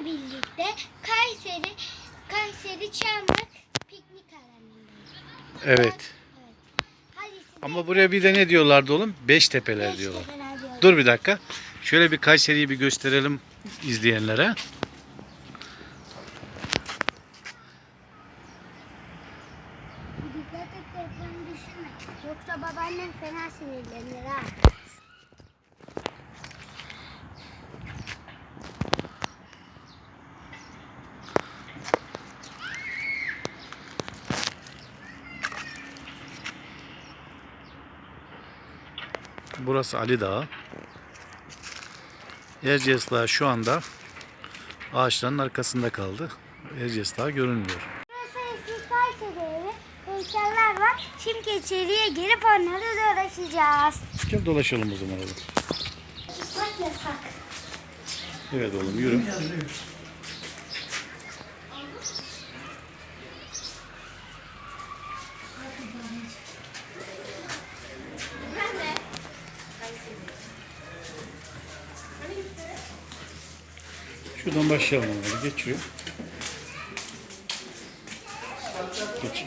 Onlarla birlikte Kayseri Kayseri Çamlık piknik alanındayız. Evet. Evet. Hadi size Ama buraya bir de ne diyorlardı oğlum? Beştepeler beş diyorlar. tepeler diyorlar. Dur bir dakika. Şöyle bir Kayseri'yi bir gösterelim izleyenlere. Dikkat et deprem düşürme. Yoksa babaannem fena sinirlenir ha. Burası Ali Dağı. Erciyes Dağı şu anda ağaçların arkasında kaldı. Erciyes Dağı görünmüyor. Burası eski Kayseri evi. Heykeller var. Şimdi içeriye girip onları dolaşacağız. Gel dolaşalım o zaman oğlum. Bak yasak. Evet oğlum yürü. Başlayalım onları. Geç şuraya. Geç.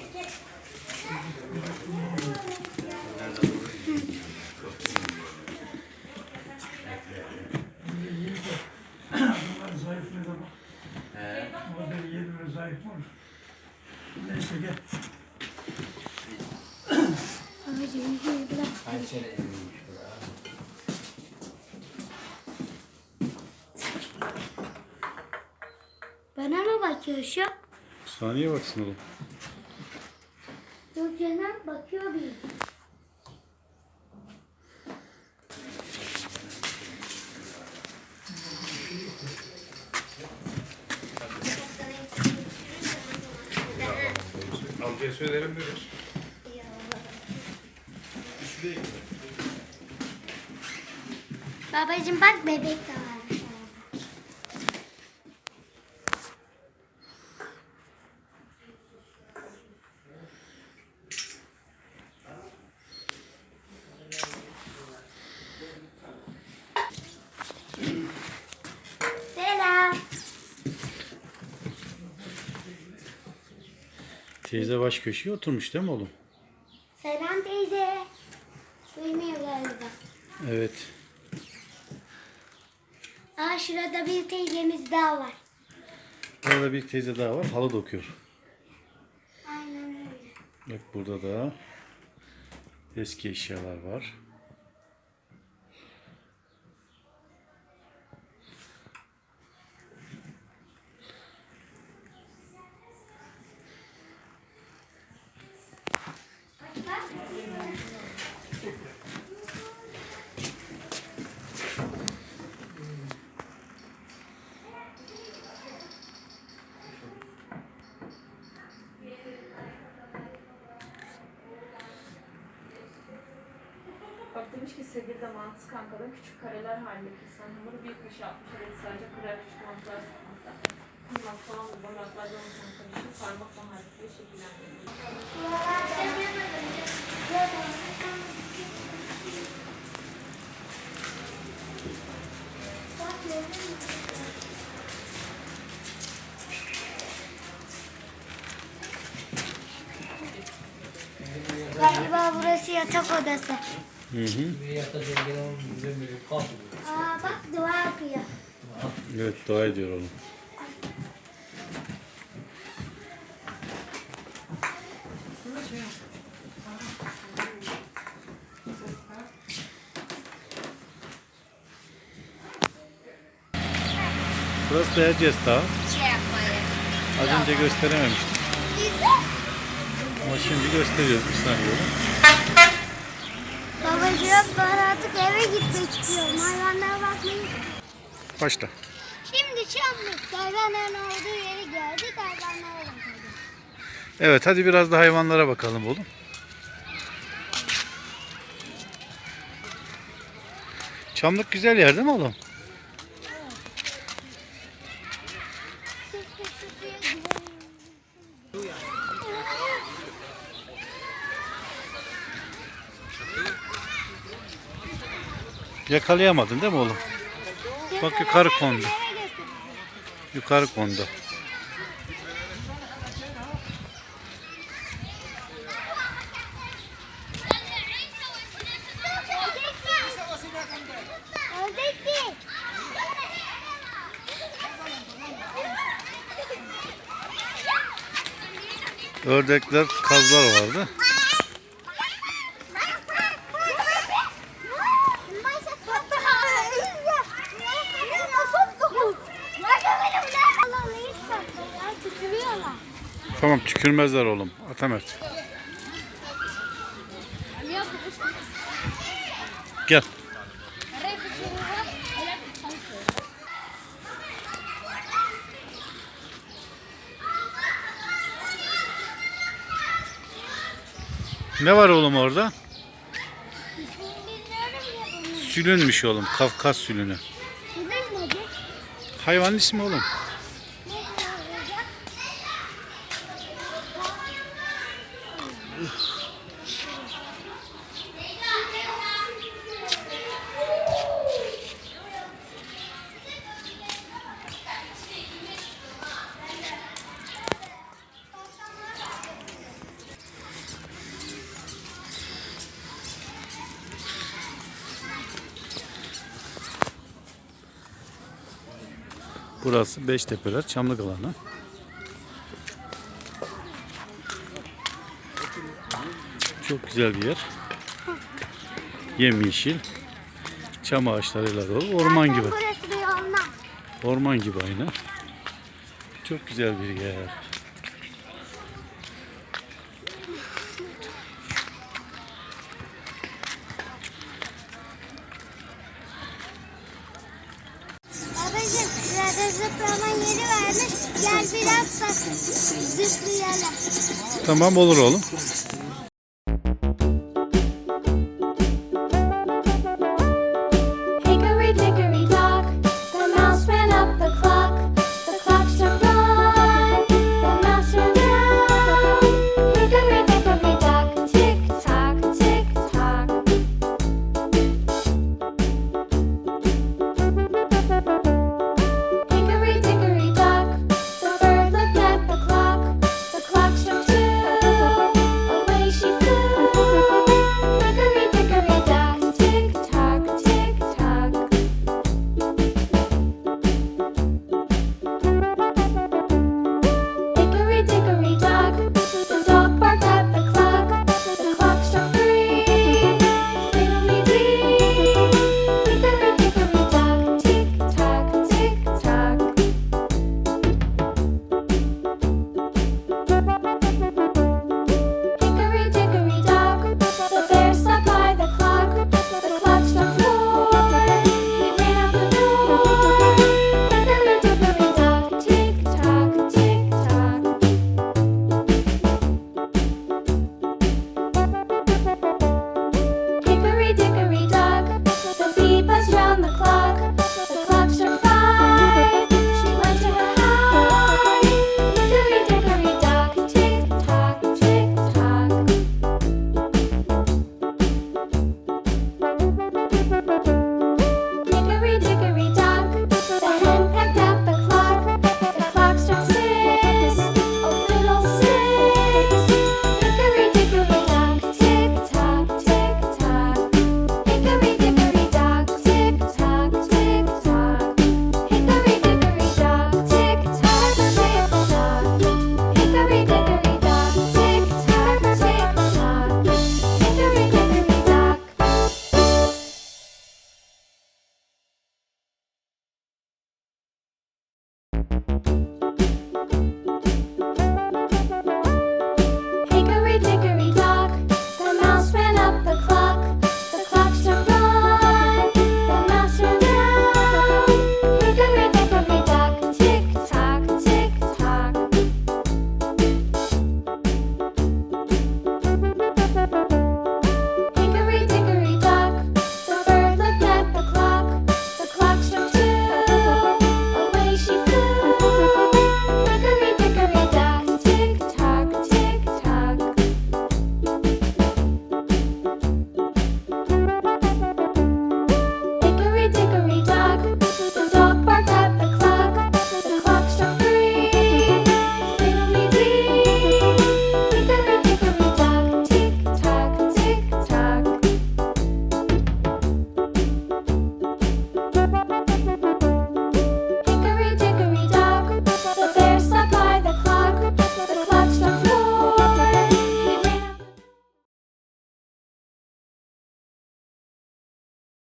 Bunlar zayıflıyor da mı bakıyorsun? Saniye baksın oğlum. Yok canım bakıyor bir. Amcaya söylerim böyle. Babacığım bak bebek de varmış. Selam. Teyze baş köşeye oturmuş değil mi oğlum? Selam teyze. Duymuyor galiba. Evet. Aa şurada bir teyzemiz daha var. Burada bir teyze daha var. Halı dokuyor. Aynen öyle. Bak burada da eski eşyalar var. Demiş ki Sedir'de mantıs kankadan küçük kareler halinde kesen hamuru bir kaşığı 60 adet sadece kırar küçük mantılar sıkmakta. Kıymak, soğan ve baharatlardan oluşan karışım parmakla harfiyle şekillendirilir. Galiba burası yatak odası. Hı hı. Aa bak dua yapıyor. Evet dua ediyor oğlum. Burası da Erciyes Dağı. Az önce gösterememiştik. Ama şimdi gösteriyoruz bir saniye Babacığım ben artık eve gitmek istiyorum. Hayvanlara bakmayı Başla. Şimdi Çamlık hayvanların olduğu yeri gördük. Hayvanlara bakalım. Evet hadi biraz da hayvanlara bakalım oğlum. Çamlık güzel yer değil mi oğlum? Siz de şu suya girelim. Yakalayamadın değil mi oğlum? Bak yukarı kondu. Yukarı kondu. Ördekler, kazlar vardı. Tamam tükürmezler oğlum. Atamet. Gel. Ne var oğlum orada? Sülünmüş oğlum. Kafkas sülünü. Hayvanın ismi oğlum. Burası Beştepeler Çamlık alanı. Çok güzel bir yer. Yemyeşil. Çam ağaçlarıyla dolu. Orman gibi. Orman gibi aynı. Çok güzel bir yer. Babacım şurada zıplama yeri varmış. Gel biraz zıplayalım. Tamam olur oğlum.